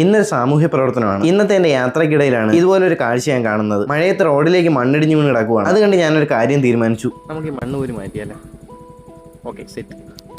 ഇന്നൊരു സാമൂഹ്യ പ്രവർത്തനമാണ്. ഇന്നത്തെ എന്റെ യാത്രക്കിടയിലാണ് ഇതുപോലൊരു കാഴ്ച ഞാൻ കാണുന്നത്. മഴയത്ത് റോഡിലേക്ക് മണ്ണിടിഞ്ഞു വീണ് കിടക്കുവാണ്. അത് കണ്ട് ഞാനൊരു കാര്യം തീരുമാനിച്ചു. നമുക്ക് ഈ മണ്ണ് പോലും മാറ്റിയാലോ? Okay set.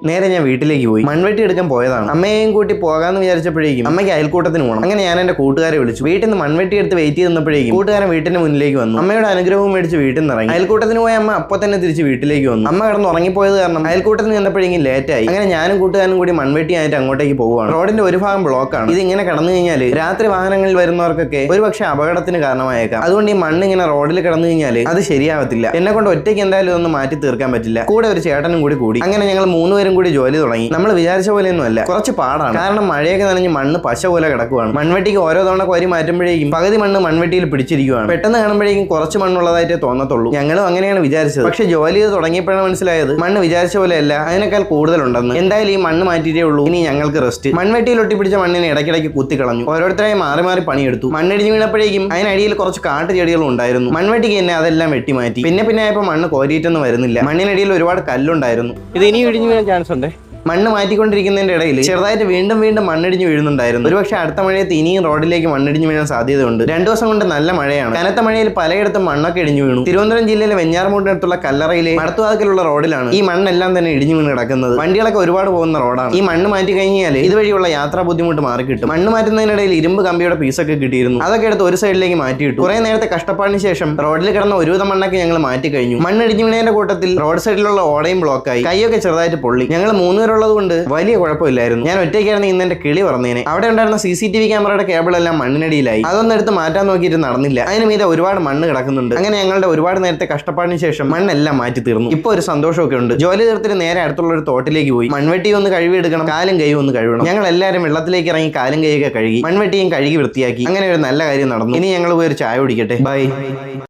നേരെ ഞാൻ വീട്ടിലേക്ക് പോയി. മൺവെട്ടി എടുക്കാൻ പോയതാണ്. അമ്മയെയും കൂട്ടി പോകാന്ന് വിചാരിച്ചപ്പോഴേക്കും അമ്മയ്ക്ക് അയൽക്കൂട്ടത്തിന് പോകണം അങ്ങനെ ഞാൻ എന്റെ കൂട്ടുകാരെ വിളിച്ചു. വീട്ടിൽ നിന്ന് മൺവെട്ടി എടുത്ത് വെയിറ്റ് ചെയ്ത് കൂട്ടുകാരൻ വീട്ടിന്റെ മുന്നിലേക്ക് വന്നു. അമ്മയുടെ അനുഗ്രഹവും മേടിച്ച് വീട്ടിൽ നിന്ന് ഇറങ്ങി. അയൽക്കൂട്ടത്തിന് പോയ അമ്മ അപ്പോൾ തന്നെ തിരിച്ച് വീട്ടിലേക്ക് വന്നു. അമ്മ കിടന്ന് ഉറങ്ങിപ്പോയത് കാരണം അയൽക്കൂട്ടത്തിന് ചെന്നപ്പോഴേക്കും ലേറ്റ് ആയി. അങ്ങനെ ഞാനും കൂട്ടുകാരനും കൂടി മൺവെട്ടി ആയിട്ട് അങ്ങോട്ടേക്ക് പോവുകയാണ്. റോഡിന്റെ ഒരു ഭാഗം ബ്ലോക്കാണ് ഇത് ഇങ്ങനെ കടന്നു കഴിഞ്ഞാൽ രാത്രി വാഹനങ്ങളിൽ വരുന്നവർക്കൊക്കെ ഒരുപക്ഷെ അപകടത്തിന് കാരണമായേക്കാം. അതുകൊണ്ട് ഈ മണ്ണ് ഇങ്ങനെ റോഡിൽ കിടന്നു കഴിഞ്ഞാൽ അത് ശരിയാവത്തില്ല. എന്നെ കൊണ്ട് ഒറ്റയ്ക്ക് എന്തായാലും ഇതൊന്നും മാറ്റി തീർക്കാൻ പറ്റില്ല. കൂടെ ഒരു ചേട്ടനും കൂടി കൂടി. അങ്ങനെ ഞങ്ങൾ മൂന്നുപേരും കൂടി ജോലി തുടങ്ങി. നമ്മൾ വിചാരിച്ച പോലെയൊന്നും അല്ല. കുറച്ച് പാടാണ്. കാരണം മഴയൊക്കെ നനഞ്ഞ് മണ്ണ് പശ പോലെ കിടക്കുവാണ്. മൺവെട്ടിക്ക് ഓരോ തവണ കോരി മാറ്റുമ്പോഴേക്കും പകുതി മണ്ണ് മൺവെട്ടിയിൽ പിടിച്ചിരിക്കുവാണ്. പെട്ടെന്ന് കാണുമ്പോഴേക്കും കുറച്ച് മണ്ണുള്ളതായിട്ടേ തോന്നത്തുള്ളൂ. ഞങ്ങളും അങ്ങനെയാണ് വിചാരിച്ചത്. പക്ഷെ ജോലി ചെയ്ത് തുടങ്ങിയപ്പോഴാണ് മനസ്സിലായത് മണ്ണ് വിചാരിച്ച പോലെയല്ല അതിനേക്കാൾ കൂടുതലുണ്ടെന്ന്. എന്തായാലും ഈ മണ്ണ് മാറ്റിയിട്ടേ ഉള്ളൂ. ഇനി ഞങ്ങൾക്ക് റെസ്റ്റ് മൺവെട്ടിയിൽ ഒട്ടിപ്പിടിച്ച മണ്ണിനെ ഇടയ്ക്കിടയ്ക്ക് കുത്തിക്കളഞ്ഞു. ഓരോരുത്തരായി മാറി മാറി പണിയെടുത്തു. മണ്ണിടിഞ്ഞ് വീണപ്പോഴേക്കും അതിനടിയിൽ കുറച്ച് കാട്ടുചെടികളും ഉണ്ടായിരുന്നു. മൺവെട്ടിക്ക് തന്നെ അതെല്ലാം വെട്ടി മാറ്റി പിന്നെ പിന്നെ ആയപ്പോൾ മണ്ണ് കോരിയിട്ടൊന്നും വരുന്നില്ല. മണ്ണിനടിയിൽ ഒരുപാട് കല്ലുണ്ടായിരുന്നു. ഇത് ഇനി ഇടിഞ്ഞു വീഴാൻ ചാൻസ് ഉണ്ട് മണ്ണ് മാറ്റിക്കൊണ്ടിരിക്കുന്നതിന്റെ ഇടയിൽ ചെറുതായിട്ട് വീണ്ടും വീണ്ടും മണ്ണിടിഞ്ഞ് വീഴുന്നുണ്ടായിരുന്നു. ഒരുപക്ഷെ അടുത്ത മഴയത്ത് ഇനിയും റോഡിലേക്ക് മണ്ണിടിഞ്ഞ് വീഴാൻ സാധ്യതയുണ്ട്. രണ്ടു ദിവസം കൊണ്ട് നല്ല മഴയാണ്. കനത്ത മഴയിൽ പലയിടത്തും മണ്ണൊക്കെ ഇടിഞ്ഞു വീണു. തിരുവനന്തപുരം ജില്ലയിലെ വെഞ്ഞാറമൂടിനടുത്തുള്ള കല്ലറയിലെ മടത്തുവാതിലുള്ള റോഡിലാണ് ഈ മണ്ണെല്ലാം തന്നെ ഇടിഞ്ഞു വീണ് കിടക്കുന്നത്. വണ്ടികളൊക്കെ ഒരുപാട് പോകുന്ന റോഡാണ്. ഈ മണ്ണ് മാറ്റി കഴിഞ്ഞാൽ ഇതുവഴിയുള്ള യാത്രാ ബുദ്ധിമുട്ട് മാറി കിട്ടും മണ്ണ് മാറ്റുന്നതിനിടയിൽ ഇരുമ്പ് കമ്പിയുടെ പീസൊക്കെ കിട്ടിയിരുന്നു. അതൊക്കെ എടുത്ത് ഒരു സൈഡിലേക്ക് മാറ്റിയിട്ടു. കുറെ നേരത്തെ കഷ്ടപ്പാടിന് ശേഷം റോഡിൽ കിടന്ന ഒരുവിധ മണ്ണൊക്കെ ഞങ്ങൾ മാറ്റി കഴിഞ്ഞു മണ്ണ് ഇടിഞ്ഞു വീണതിന്റെ കൂട്ടത്തിൽ റോഡ് സൈഡിലുള്ള ഓടയും ബ്ലോക്കായി. കൈയൊക്കെ ചെറുതായിട്ട് പൊള്ളി. ഞങ്ങൾ മൂന്നുപേരുള്ളത് കൊണ്ട് വലിയ കുഴപ്പമില്ലായിരുന്നു. ഞാൻ ഒറ്റയ്ക്കായിരുന്നു ഇന്ന് എന്റെ കിളി പറഞ്ഞേനെ. അവിടെ ഉണ്ടായിരുന്ന സി സി ടി വി ക്യാമറയുടെ കേബിൾ എല്ലാം മണ്ണിനടിയിലായി. അതൊന്നും എടുത്ത് മാറ്റാൻ നോക്കിയിട്ട് നടന്നില്ല. അതിന് മീതെ ഒരുപാട് മണ്ണ് കിടക്കുന്നുണ്ട്. അങ്ങനെ ഞങ്ങളുടെ ഒരുപാട് നേരത്തെ കഷ്ടപ്പാടിന് ശേഷം മണ്ണെല്ലാം മാറ്റി തീർന്നു. ഇപ്പൊ ഒരു സന്തോഷമൊക്കെ ഉണ്ട്. ജോലി തീർത്തിട്ട് നേരെ അടുത്തുള്ള ഒരു തോട്ടിലേക്ക് പോയി. മൺവെട്ടി ഒന്ന് കഴുകിയെടുക്കണം. കാലും കൈയും ഒന്ന് കഴുകണം. ഞങ്ങൾ എല്ലാവരും വെള്ളത്തിലേക്ക് ഇറങ്ങി കാലും കൈയൊക്കെ കഴുകി. മൺവെട്ടിയും കഴുകി വൃത്തിയാക്കി. അങ്ങനെ ഒരു നല്ല കാര്യം നടന്നു. ഇനി ഞങ്ങൾ പോയി ഒരു ചായ കുടിക്കട്ടെ. ബൈ